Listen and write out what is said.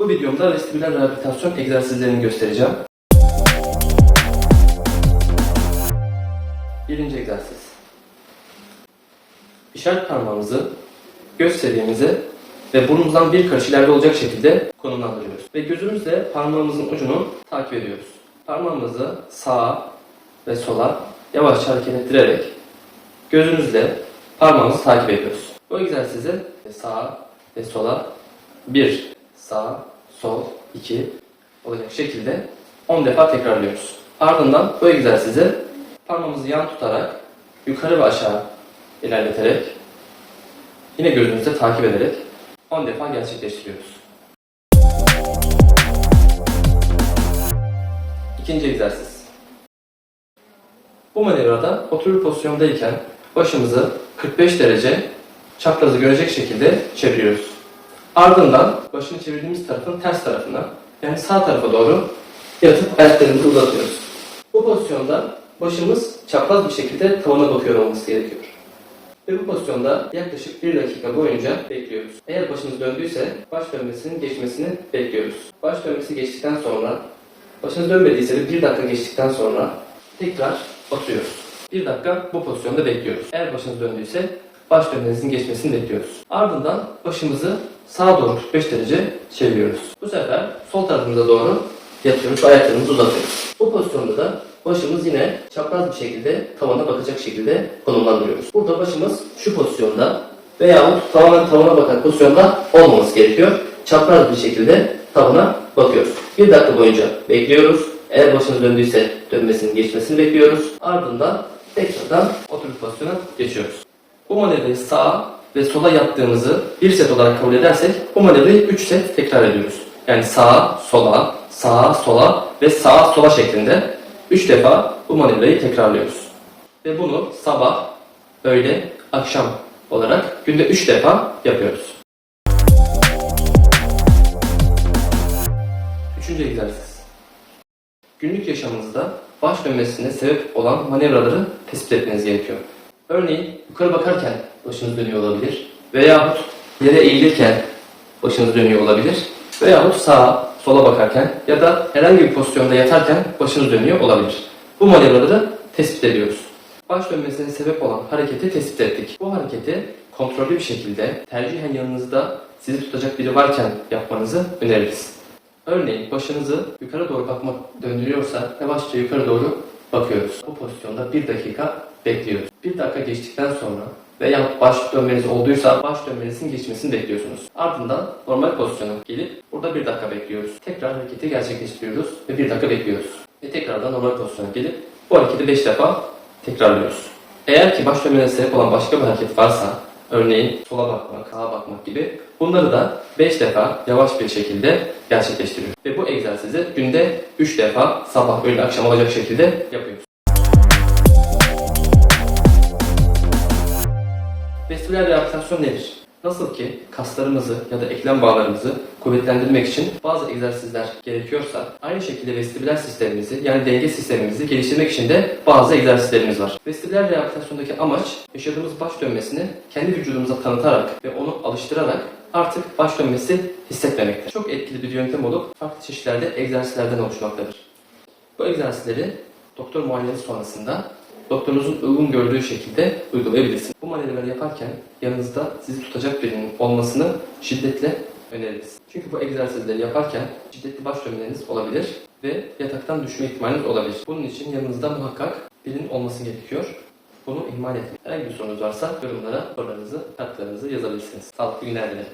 Bu videomda vestibüler rehabilitasyon egzersizlerini göstereceğim. Birinci egzersiz. İşaret parmağımızı göz seviyemize ve burnumuzdan bir karış ileride olacak şekilde konumlandırıyoruz. Ve gözümüzle parmağımızın ucunu takip ediyoruz. Parmağımızı sağa ve sola yavaşça hareket ettirerek gözümüzle parmağımızı takip ediyoruz. Bu egzersizi sağa ve sola bir sağ, sol, iki olacak şekilde 10 defa tekrarlıyoruz. Ardından bu egzersizi parmağımızı yan tutarak yukarı ve aşağı ilerleterek yine gözümüzle takip ederek 10 defa gerçekleştiriyoruz. İkinci egzersiz. Bu manevrada oturur pozisyondayken başımızı 45 derece çaprazı görecek şekilde çeviriyoruz. Ardından başını çevirdiğimiz tarafın ters tarafına yani sağ tarafa doğru yatıp ayaklarımızı uzatıyoruz. Bu pozisyonda başımız çapraz bir şekilde tavana bakıyor olması gerekiyor. Ve bu pozisyonda yaklaşık 1 dakika boyunca bekliyoruz. Eğer başınız döndüyse baş dönmesinin geçmesini bekliyoruz. Baş dönmesi geçtikten sonra, başınız dönmediyse de 1 dakika geçtikten sonra tekrar oturuyoruz. 1 dakika bu pozisyonda bekliyoruz. Eğer başınız döndüyse baş dönmenizin geçmesini bekliyoruz. Ardından başımızı sağa doğru 45 derece çeviriyoruz. Bu sefer sol tarafımıza doğru yatıyoruz ve ayaklarımızı uzatıyoruz. Bu pozisyonda da başımız yine çapraz bir şekilde tavana bakacak şekilde konumlandırıyoruz. Burada başımız şu pozisyonda veyahut tamamen tavana bakan pozisyonda olmaması gerekiyor. Çapraz bir şekilde tavana bakıyoruz. Bir dakika boyunca bekliyoruz. Eğer başınız döndüyse dönmesinin geçmesini bekliyoruz. Ardından tekrardan oturup pozisyona geçiyoruz. Bu manevrayı sağa ve sola yaptığımızı bir set olarak kabul edersek bu manevrayı 3 set tekrar ediyoruz. Yani sağa, sola, sağa, sola ve sağa, sola şeklinde 3 defa bu manevrayı tekrarlıyoruz. Ve bunu sabah, öğle, akşam olarak günde 3 defa yapıyoruz. Üçüncü egzersiz. Günlük yaşamınızda baş dönmesine sebep olan manevraları tespit etmeniz gerekiyor. Örneğin yukarı bakarken başınız dönüyor olabilir. Veyahut yere eğilirken başınız dönüyor olabilir. Veyahut sağa, sola bakarken ya da herhangi bir pozisyonda yatarken başınız dönüyor olabilir. Bu manevraları tespit ediyoruz. Baş dönmesine sebep olan hareketi tespit ettik. Bu hareketi kontrollü bir şekilde tercihen yanınızda sizi tutacak biri varken yapmanızı öneririz. Örneğin başınızı yukarı doğru bakmak döndürüyorsa yavaşça yukarı doğru bakıyoruz. Bu pozisyonda bir dakika bekliyoruz. Bir dakika geçtikten sonra veya baş dönmeniz olduysa baş dönmenizin geçmesini bekliyorsunuz. Ardından normal pozisyona gelip burada bir dakika bekliyoruz. Tekrar hareketi gerçekleştiriyoruz ve bir dakika bekliyoruz. Ve tekrardan normal pozisyona gelip bu hareketi 5 defa tekrarlıyoruz. Eğer ki baş dönmene sebep olan başka bir hareket varsa Örneğin sola bakmak, sağa bakmak gibi. Bunları da 5 defa yavaş bir şekilde gerçekleştiriyoruz. Ve bu egzersizi günde 3 defa sabah, öğle, akşam olacak şekilde yapıyoruz. Vestibüler rehabilitasyon nedir? Nasıl ki kaslarımızı ya da eklem bağlarımızı kuvvetlendirmek için bazı egzersizler gerekiyorsa aynı şekilde vestibüler sistemimizi yani denge sistemimizi geliştirmek için de bazı egzersizlerimiz var. Vestibüler rehabilitasyondaki amaç yaşadığımız baş dönmesini kendi vücudumuza tanıtarak ve onu alıştırarak artık baş dönmesi hissetmemektir. Çok etkili bir yöntem olup farklı çeşitlerde egzersizlerden oluşmaktadır. Bu egzersizleri doktor muayenesi sonrasında doktorunuzun uygun gördüğü şekilde uygulayabilirsiniz. Bu manevraları yaparken yanınızda sizi tutacak birinin olmasını şiddetle öneririz. Çünkü bu egzersizleri yaparken şiddetli baş dönmeleriniz olabilir ve yataktan düşme ihtimaliniz olabilir. Bunun için yanınızda muhakkak birinin olması gerekiyor. Bunu ihmal etmeyin. Herhangi bir sorunuz varsa yorumlara sorularınızı, katkılarınızı yazabilirsiniz. Sağlıklı günler dilerim.